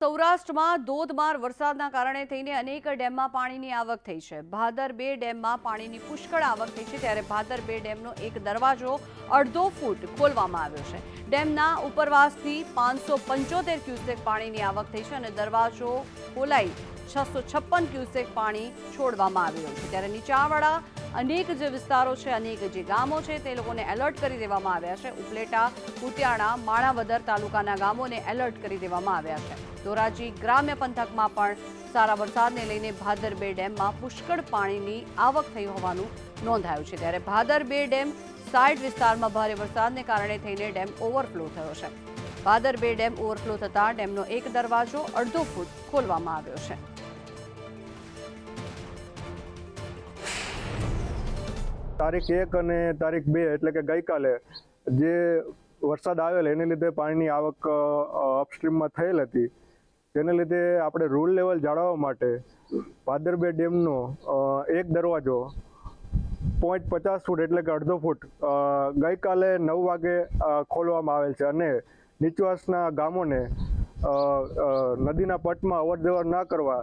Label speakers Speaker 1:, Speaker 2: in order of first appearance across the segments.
Speaker 1: સૌરાષ્ટ્રમાં ધોધમાર વરસાદના કારણે થઈને અનેક ડેમમાં પાણીની આવક થઈ છે. ભાદર બે ડેમમાં પાણીની પુષ્કળ આવક થઈ છે ત્યારે ભાદર બે ડેમનો એક દરવાજો અડધો ફૂટ ખોલવામાં આવ્યો છે. ડેમના ઉપરવાસથી પાંચસો પંચોતેર ક્યુસેક પાણીની આવક થઈ છે અને દરવાજો ખોલાઈ છસો છપ્પન ક્યુસેક પાણી છોડવામાં આવી રહ્યું છે. ત્યારે નીચાણવાળા અનેક જે વિસ્તારો છે, અનેક જે ગામો છે, તે લોકોને એલર્ટ કરી દેવામાં આવ્યા છે. ઉપલેટા કુતિયાણા માણાવદર તાલુકાના ગામોને એલર્ટ કરી દેવામાં આવ્યા છે. ધોરાજી ગ્રામ્ય પંથકમાં પણ સારા વરસાદને લઈને ભાદર બે ડેમમાં પુષ્કળ પાણીની આવક થઈ હોવાનું નોંધાયું છે. ત્યારે ભાદર બે ડેમ સાઇડ વિસ્તારમાં ભારે વરસાદને કારણે થઈને ડેમ ઓવરફ્લો થયો છે. ભાદર બે ડેમ ઓવરફ્લો થતાં ડેમનો એક દરવાજો અડધો ફૂટ ખોલવામાં આવ્યો છે.
Speaker 2: તારીખ એક અને તારીખ બે, એટલે કે ગઈકાલે જે વરસાદ આવેલ, એને લીધે પાણીની આવક અપસ્ટ્રીમમાં થયેલ હતી. તેને લીધે આપણે રૂલ લેવલ જાળવવા માટે ભાદરબે ડેમનો એક દરવાજો પોઈન્ટ પચાસ ફૂટ એટલે કે અડધો ફૂટ ગઈકાલે નવ વાગે ખોલવામાં આવેલ છે. અને નીચવાસના ગામોને નદીના પટમાં અવર જવર ના કરવા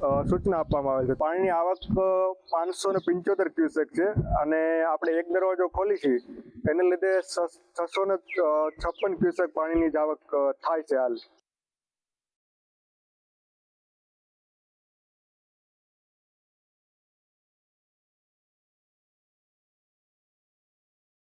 Speaker 2: સૂચના આપવામાં આવેલ છે. પાણીની આવક પાંચસો ને પંચોતેર ક્યુસેક છે અને આપણે એક દરવાજો ખોલી છીએ એને લીધે છસો ને છપ્પન ક્યુસેક પાણીની જ આવક થાય છે હાલ.